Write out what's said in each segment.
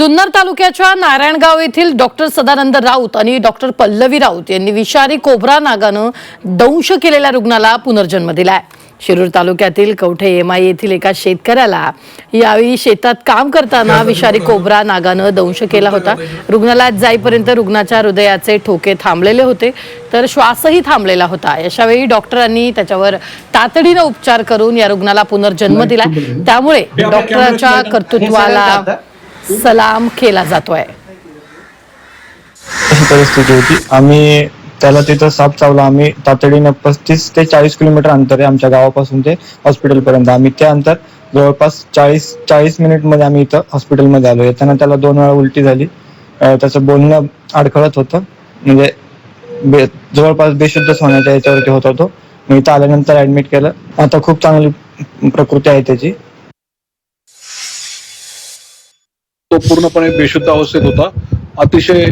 जुन्नर तालुक्याच्या नारायणगाव येथील डॉक्टर सदानंद राऊत आणि डॉक्टर पल्लवी राऊत यांनी विषारी कोब्रा नागानं दंश केलेल्या रुग्णाला पुनर्जन्म दिलाय. शिरूर तालुक्यातील कवठे एमाई येथील एका शेतकऱ्याला यावेळी शेतात काम करताना विषारी कोब्रा नागानं दंश केला होता. रुग्णालयात जाईपर्यंत रुग्णाच्या हृदयाचे ठोके थांबलेले होते तर श्वासही थांबलेला होता. अशावेळी डॉक्टरांनी त्याच्यावर तातडीनं उपचार करून या रुग्णाला पुनर्जन्म दिला त्यामुळे डॉक्टरांच्या कर्तृत्वाला सलाम केला जातोय. अशी परिस्थिती होती. आम्ही त्याला तिथं साप चावला. आम्ही तातडीनं पस्तीस ते चाळीस किलोमीटर अंतर आहे आमच्या गावापासून ते हॉस्पिटल पर्यंत आम्ही ते अंतर जवळपास चाळीस चाळीस मिनिटमध्ये आम्ही इथं हॉस्पिटलमध्ये आलो. येताना त्याला दोन वेळा उलटी झाली. अं, त्याचं बोलणं अडखळत होतं. म्हणजे बे- जवळपास बेशुद्धच होण्याच्या याच्यावरती होता तो मी इथं आल्यानंतर ऍडमिट केलं. आता खूप चांगली प्रकृती आहे त्याची. तो पूर्णपणे बेशुद्ध अवस्थेत होता. अतिशय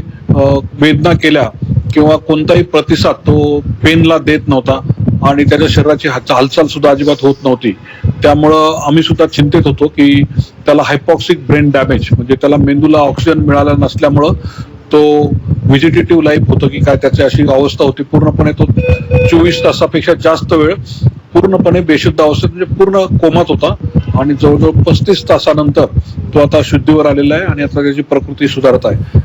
वेदना केल्या किंवा कोणताही प्रतिसाद तो पेनला देत नव्हता आणि त्याच्या शरीराची हालचाल सुद्धा अजिबात होत नव्हती. त्यामुळं आम्ही सुद्धा चिंतित होतो की त्याला हायपॉक्सिक ब्रेन डॅमेज म्हणजे त्याला मेंदूला ऑक्सिजन मिळाला नसल्यामुळं तो व्हिजिटेटिव्ह लाईफ होतो की काय त्याची अशी अवस्था होती. पूर्णपणे तो चोवीस तासापेक्षा जास्त वेळ पूर्णपणे बेशुद्ध अवस्थेत म्हणजे पूर्ण कोमात होता. आणि जवळजवळ पस्तीस तासानंतर तो आता शुद्धीवर आलेला आहे आणि आता त्याची प्रकृती सुधारत आहे.